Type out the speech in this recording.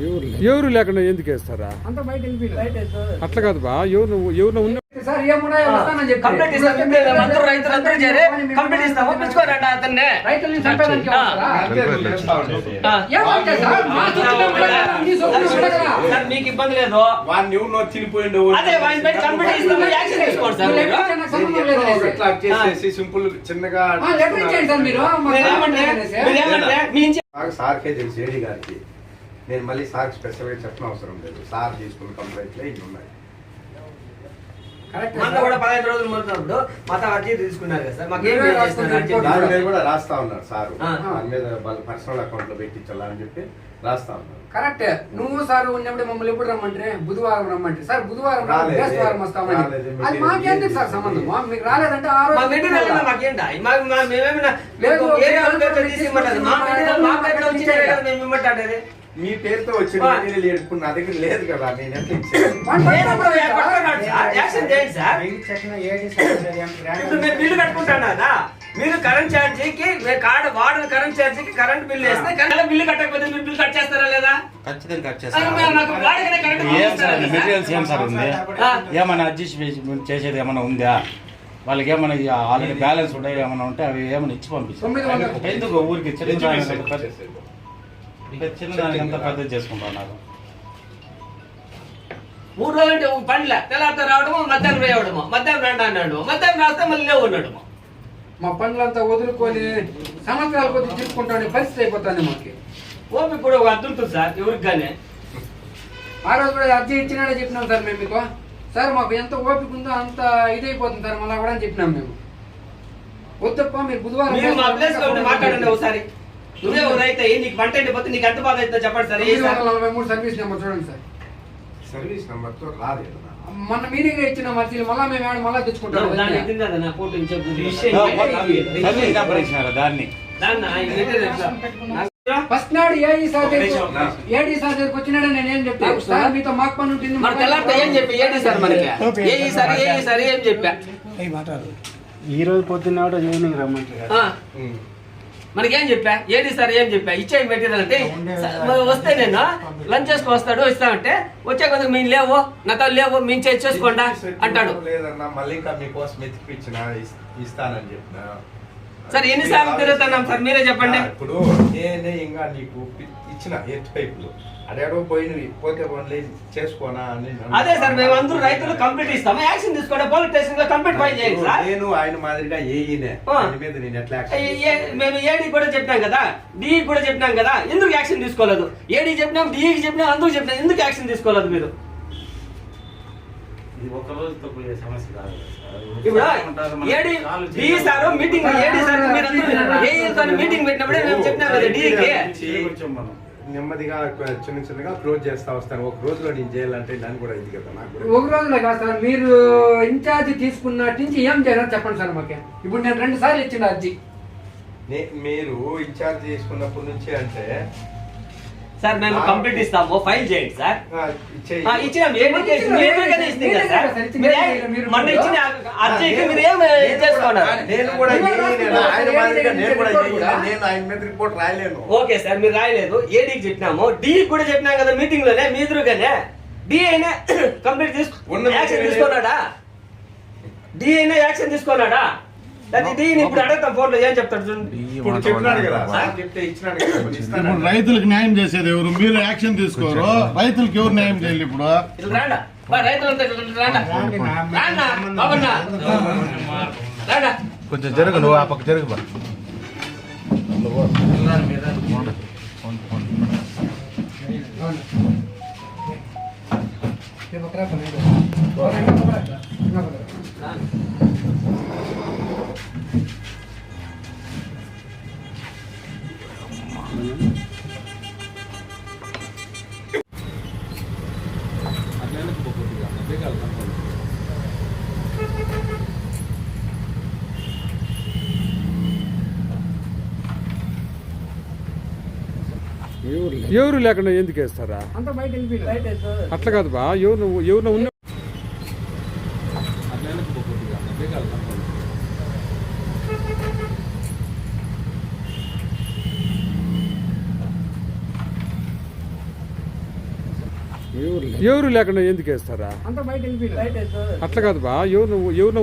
ఎవరు ఎవరు లేకుండా ఎందుకు వేస్తారా? అట్లా కాదు బా ఎవరు ఎవరు ఉన్న సార్ ఏమున్నాయో వస్తానని చెప్పి. కంప్లీట్ ఇస్తాం మేము అందరూ రైతులు అందరూ చేరి కంప్లీట్ ఇస్తాం ఒప్పించుకోరండి అతన్ని. రైతుల్ని చంపేదానికి. ఏమంటే సార్ మా మీ. సార్ మీకు ఇబ్బంది లేదు. వాడిని ఎవరు తినిపోయిండు అదే వాయిన్ పెట్టి కంప్లీట్ ఇస్తాం యాక్షన్ తీసుకోండి సార్. మీరు మీరు. ఎట్లా నాకు సంబంధం లేదు అనేసి. ఎట్లా చేసేసి సింపుల్ చిన్నగా ఆ, లెటర్ ఇచ్చేయండి సార్ మీరు. మాకు మీరేమంటే అనేసి. మీరేమంటే మీ ఇంటి నాకు సార్కే తెలుసు ఏడి గారికి. నేను మళ్ళీ సార్కి స్పెషల్గా చెప్పిన అవసరం లేదు. సార్ తీసుకున్న కంప్లైంట్లే ఇవి ఉన్నాయి. కూడా పదహైదు రోజులు మొదలప్పుడు మాతో అర్జీ తీసుకున్నారు కదా సార్. మాకు దాని మీద కూడా రాస్తా ఉన్నారు సార్. ఆ. దాని మీద వాళ్ళ పర్సనల్ అకౌంట్లో పెట్టించాలా అని చెప్పి రాస్తా ఉన్నారు. కరెక్ట్. నువ్వు సార్ ఉన్నప్పుడు మమ్మల్ని ఎప్పుడు రమ్మంటే? బుధవారం రమ్మంటే. సార్ బుధవారం. బృహస్పతివారం వస్తామని. అది మాకెందుకు సార్ సంబంధం మీకు రాలేదంటే ఆ మా రోజు మెటీరియల్ మాకేంట? మా మా- మేమేమైనా మా పేరుతో వచ్చిన. మెటీరియల్ ఎడుకున్న నా దగ్గర లేదు కదా నేను ఎట్లా ఇచ్చాను? ఇప్పుడు బిల్లు కట్టుకుంటాను మీరు కరెంట్ ఛార్జీకి కార్డు వాడిన కరెంట్ ఛార్జీకి కరెంట్ బిల్లు వేస్తే కరెంట్ బిల్లు కట్టకపోతే మీరు బిల్లు కట్ చేస్తారా లేదా? ఖచ్చితంగా కట్? మెటీరియల్స్ ఏం సార్ ఉంది. ఏమైనా అడ్జస్ట్ చేసేది ఏమైనా ఉందా? వాళ్ళకి ఏమైనా ఆల్రెడీ బ్యాలెన్స్ ఉన్నాయి ఏమైనా ఉంటే అవి ఏమైనా ఇచ్చి పంపిస్తాం. ఎందుకు ఊరికి చిన్న దానికి అంత పెద్ద- చిన్న దానికి అంత పెద్ద చేసుకుంటున్నారు. మూడు రోజులు అంటే పండ్ల తెల్లారితో రావడము మధ్యాహ్నం వేయడము మధ్యాహ్నం రండి అన్నాడు. మధ్యాహ్నం రాస్తే మళ్ళీ లేవు ఉన్నాడు మా పనులంతా వదులుకొని సంవత్సరాల కొద్ది తీసుకుంటానే పరిస్థితి అయిపోతుంది మాకు. ఓపిక కూడా ఒక అర్థం ఉంటుంది సార్ ఎవరికి కానీ ఆ రోజు కూడా అర్జీ ఇచ్చినాడే చెప్పినాం సార్ మేము మీకు. సార్ మాకు ఎంత ఓపిక ఉందో అంత ఇదైపోతుంది సార్ మళ్ళీ కూడా అని చెప్పినాం మేము. వద్దప్ప మీరు బుధవారం మీరు మా ప్లేస్లో ఉండి మాట్లాడండి ఒకసారి. నువ్వే ఒక రైతు అయ్యి నీకు పంట ఎండిపోతే నీకు ఎంత బాధ అవుతుందో చెప్పండి సార్ తొమ్మిది వందల నలభై మూడు సర్వీస్ నెంబర్ చూడండి సార్. సర్వీస్ నెంబర్తో నాకు. మన మీటింగ్ ఇచ్చిన మధ్యలో మళ్ళీ మేము ఏమైనా మళ్ళీ తెచ్చుకుంటాం దాన్ని ఎత్తింది కదా నా ఫోటో ఇచ్చేది సర్వీస్ నెంబర్ ఇచ్చినారా దాన్ని? ఫస్ట్ నాడు ఏఈ సార్ ఏడీ సార్ దగ్గరికి వచ్చినాడు నేను ఏం చెప్తాను నాకు సార్ మీతో మాకు పని ఉంటుంది మన తెల్లారితో ఏం చెప్పి? ఏంటి సార్ మనకి? ఏ సార్ ఏ సార్ ఏం చెప్పా? ఈ రోజు పొద్దున్న కూడా ఈవినింగ్ రమ్మంటారు. మనకేం చెప్పా? ఏంటి సార్ ఏం చెప్పా? ఇచ్చే మెటీరియల్ అంటే వస్తే నేను లంచ్ చేసుకు వస్తాడు ఇస్తామంటే వచ్చే కదా మేము లేవు నాతో లేవు మేము చేసి చేసుకోండా? అంటాడు. లేదన్నా మళ్ళీ ఇంకా మీకోసం ఎత్తిపించిన ఇస్తానని చెప్పిన? సార్ ఎన్నిసార్లు తిరుగుతున్నాం సార్? మీరే చెప్పండి. ఇప్పుడు నేనే ఇంకా నీకు ఇచ్చిన ఎత్తు పైపులు. అడేడో పోయినవి పోతే పోన్లే చేసుకోనా అని అదే సార్ మేము అందరూ రైతులు కంప్లీట్ ఇస్తాము యాక్షన్ తీసుకోండి పోలీస్ స్టేషన్లో కంప్లీట్ ఫైల్ చేయండి సార్. నేను ఆయన మాదిరిగా ఏఈనే. మీద నేను ఎట్లా మేము ఏడీ కూడా చెప్పినాం కదా డి కూడా చెప్పినాం కదా ఎందుకు యాక్షన్ తీసుకోలేదు? ఏడీ చెప్పినాం డికి చెప్పినాం అందుకు చెప్పినాం ఎందుకు యాక్షన్ తీసుకోలేదు మీరు? ఇది ఒక రోజుతో పోయే సమస్య కాదు. ఇప్పుడు మీటింగ్ ఏడి సార్ మీరు అందరూ మీటింగ్ పెట్టినప్పుడే మేము చెప్పినాం కదా డికి చేయకొచ్చాం మనం నెమ్మదిగా చిన్న చిన్నగా క్లోజ్ చేస్తా వస్తాను. ఒక రోజులో నేను చేయాలంటే నన్ను కూడా ఇది కదా నాకు ఒక రోజులో కాదు సార్ మీరు ఇన్ఛార్జ్ తీసుకున్నట్టు నుంచి ఏం చేయాలో చెప్పండి సార్ మాకే. ఇప్పుడు నేను రెండు సార్లు ఇచ్చిన అర్జీ. నే- మీరు ఇన్ఛార్జ్ చేసుకున్నప్పటి నుంచి అంటే సార్ మేము కంప్లీట్ ఇస్తాము. ఫైల్ చేయండి సార్. ఇచ్చినాం. మొన్న ఇచ్చిన అర్జీకి మీరు ఏం చేసుకున్నారు? నేను కూడా ఏఈనే. ఆయన మాదిరిగా నేను కూడా ఏఈనే. నేను ఆయన మీద రిపోర్ట్ రాయలేను. ఓకే సార్ మీరు రాయలేదు. ఏడీకి చెప్పినాము. డి కూడా చెప్పినాం కదా మీటింగ్లోనే మీ ఎదురుగానే. డి అయినా కంప్లీట్ తీసుకున్నాడా? డి అయినా యాక్షన్ తీసుకున్నాడా? అది డి ఇప్పుడు అడుగుతాం ఫోన్లో ఏం చెప్తాడు ఇప్పుడు. రైతులకు న్యాయం చేసేది ఎవరు? మీరు యాక్షన్ తీసుకోరు. రైతులకు ఎవరు న్యాయం చేయాలి ఇప్పుడు? కొంచెం జరుగు నువ్వు ఆ పక్క జరుగు ఎవరు లేకుండా ఎందుకు వేస్తారా? అట్లా కాదు బా ఎవరు ఎవరు ఉన్న ఎవరు లేకుండా ఎందుకు వేస్తారా? అట్లా కాదు బా. ఎవరు ఎవరు ఉన్న